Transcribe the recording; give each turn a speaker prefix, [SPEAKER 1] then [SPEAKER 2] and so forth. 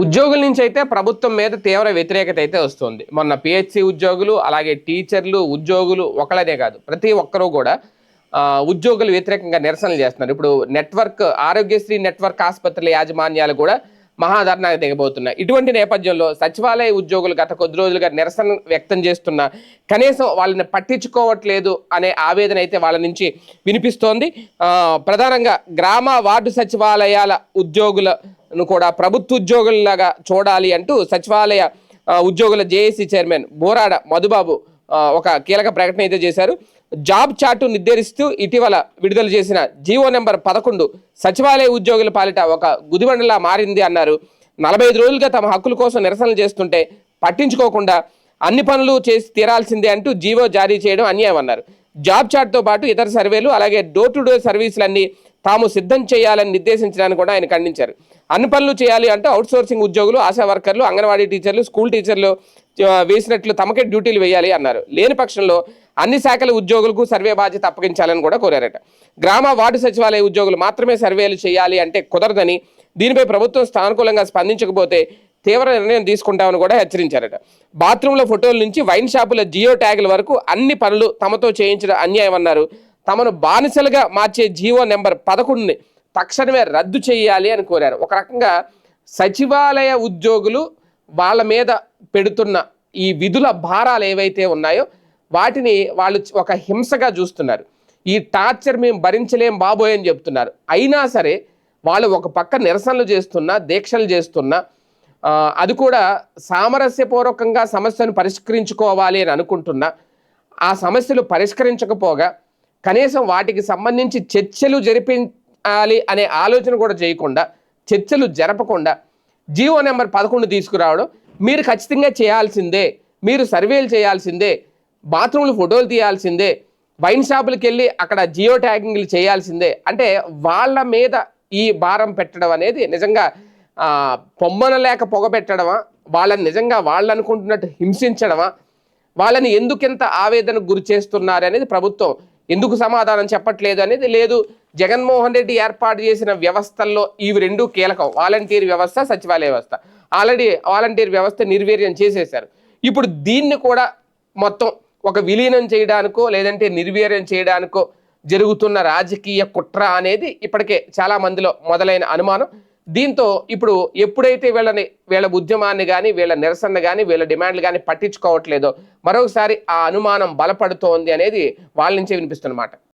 [SPEAKER 1] ఉద్యోగుల నుంచి అయితే ప్రభుత్వం మీద తీవ్ర వ్యతిరేకత అయితే వస్తుంది. మొన్న పిహెచ్సి ఉద్యోగులు అలాగే టీచర్లు ఉద్యోగులు ఒకళ్ళనే కాదు ప్రతి ఒక్కరూ కూడా ఉద్యోగులు వ్యతిరేకంగా నిరసనలు చేస్తున్నారు. ఇప్పుడు నెట్వర్క్ ఆరోగ్యశ్రీ నెట్వర్క్ ఆసుపత్రుల యాజమాన్యాలు కూడా మహాధర్నాకు దిగబోతున్నాయి ఇటువంటి నేపథ్యంలో సచివాలయ ఉద్యోగులు గత కొద్ది రోజులుగా నిరసన వ్యక్తం చేస్తున్న కనీసం వాళ్ళని పట్టించుకోవట్లేదు అనే ఆవేదన అయితే వాళ్ళ నుంచి వినిపిస్తోంది. ప్రధానంగా గ్రామ వార్డు సచివాలయాల ఉద్యోగుల కూడా ప్రభుత్వ ఉద్యోగుల్లాగా చూడాలి అంటూ సచివాలయ ఉద్యోగుల జేఏసీ చైర్మన్ బోరాడ మధుబాబు ఒక కీలక ప్రకటన అయితే చేశారు. జాబ్ చార్టు నిర్దేశిస్తూ ఇటీవల విడుదల చేసిన జీవో నెంబర్ పదకొండు సచివాలయ ఉద్యోగుల పాలిట ఒక గుదిబండలా మారింది అన్నారు. నలభై ఐదు రోజులుగా తమ హక్కుల కోసం నిరసనలు చేస్తుంటే పట్టించుకోకుండా అన్ని పనులు చేసి తీరాల్సిందే అంటూ జీవో జారీ చేయడం అన్యాయం అన్నారు. జాబ్ చార్ట్తో పాటు ఇతర సర్వేలు అలాగే డోర్ టు డోర్ సర్వీసులన్నీ తాము సిద్ధం చేయాలని నిర్దేశించడానికి కూడా ఆయన ఖండించారు. అన్ని పనులు చేయాలి అంటే అవుట్ సోర్సింగ్ ఉద్యోగులు ఆశా వర్కర్లు అంగన్వాడీ టీచర్లు స్కూల్ టీచర్లు వేసినట్లు తమకే డ్యూటీలు వేయాలి అన్నారు. లేని పక్షంలో అన్ని శాఖల ఉద్యోగులకు సర్వే బాధ్యత అప్పగించాలని కూడా కోరారట. గ్రామ వార్డు సచివాలయ ఉద్యోగులు మాత్రమే సర్వేలు చేయాలి అంటే కుదరదని దీనిపై ప్రభుత్వం సానుకూలంగా స్పందించకపోతే తీవ్ర నిర్ణయం తీసుకుంటామని కూడా హెచ్చరించారట. బాత్రూంల ఫోటోల నుంచి వైన్ షాపుల జియో ట్యాగుల వరకు అన్ని పనులు తమతో చేయించడం అన్యాయం అన్నారు. తమను బానిసలుగా మార్చే జీవో నెంబర్ పదకొండుని తక్షణమే రద్దు చేయాలి అని కోరారు. ఒక రకంగా సచివాలయ ఉద్యోగులు వాళ్ళ మీద పెడుతున్న ఈ విధుల భారాలు ఏవైతే ఉన్నాయో వాటిని వాళ్ళు ఒక హింసగా చూస్తున్నారు. ఈ టార్చర్ మేము భరించలేం బాబోయ్ అని చెప్తున్నారు. అయినా సరే వాళ్ళు ఒక పక్క నిరసనలు చేస్తున్నా దీక్షలు చేస్తున్నా అది కూడా సామరస్యపూర్వకంగా సమస్యను పరిష్కరించుకోవాలి అని అనుకుంటున్నా. ఆ సమస్యలు పరిష్కరించకపోగా కనీసం వాటికి సంబంధించి చర్చలు జరిపించాలి అనే ఆలోచన కూడా చేయకుండా చర్చలు జరపకుండా జీవో నెంబర్ పదకొండు తీసుకురావడం మీరు ఖచ్చితంగా చేయాల్సిందే మీరు సర్వేలు చేయాల్సిందే బాత్రూమ్లు ఫోటోలు తీయాల్సిందే వైన్ షాపులకు వెళ్ళి అక్కడ జియో ట్యాగింగ్లు చేయాల్సిందే. అంటే వాళ్ళ మీద ఈ భారం పెట్టడం అనేది నిజంగా పొమ్మన లేక పొగబెట్టడమా? వాళ్ళని నిజంగా వాళ్ళు అనుకుంటున్నట్టు హింసించడమా? వాళ్ళని ఎందుకింత ఆవేదనకు గురి చేస్తున్నారు అనేది ప్రభుత్వం ఎందుకు సమాధానం చెప్పట్లేదు అనేది లేదు. జగన్మోహన్ రెడ్డి ఏర్పాటు చేసిన వ్యవస్థల్లో ఇవి రెండు కీలకం. వాలంటీర్ వ్యవస్థ సచివాలయ వ్యవస్థ. ఆల్రెడీ వాలంటీర్ వ్యవస్థ నిర్వీర్యం చేసేశారు. ఇప్పుడు దీన్ని కూడా మొత్తం ఒక విలీనం చేయడానికో లేదంటే నిర్వీర్యం చేయడానికో జరుగుతున్న రాజకీయ కుట్ర అనేది ఇప్పటికే చాలా మందిలో మొదలైన అనుమానం. దీంతో ఇప్పుడు ఎప్పుడైతే వీళ్ళని వీళ్ళ ఉద్యమాన్ని కానీ వీళ్ళ నిరసన కానీ వీళ్ళ డిమాండ్లు కానీ పట్టించుకోవట్లేదో మరొకసారి ఆ అనుమానం బలపడుతోంది అనేది వాళ్ళ నుంచే వినిపిస్తున్నమాట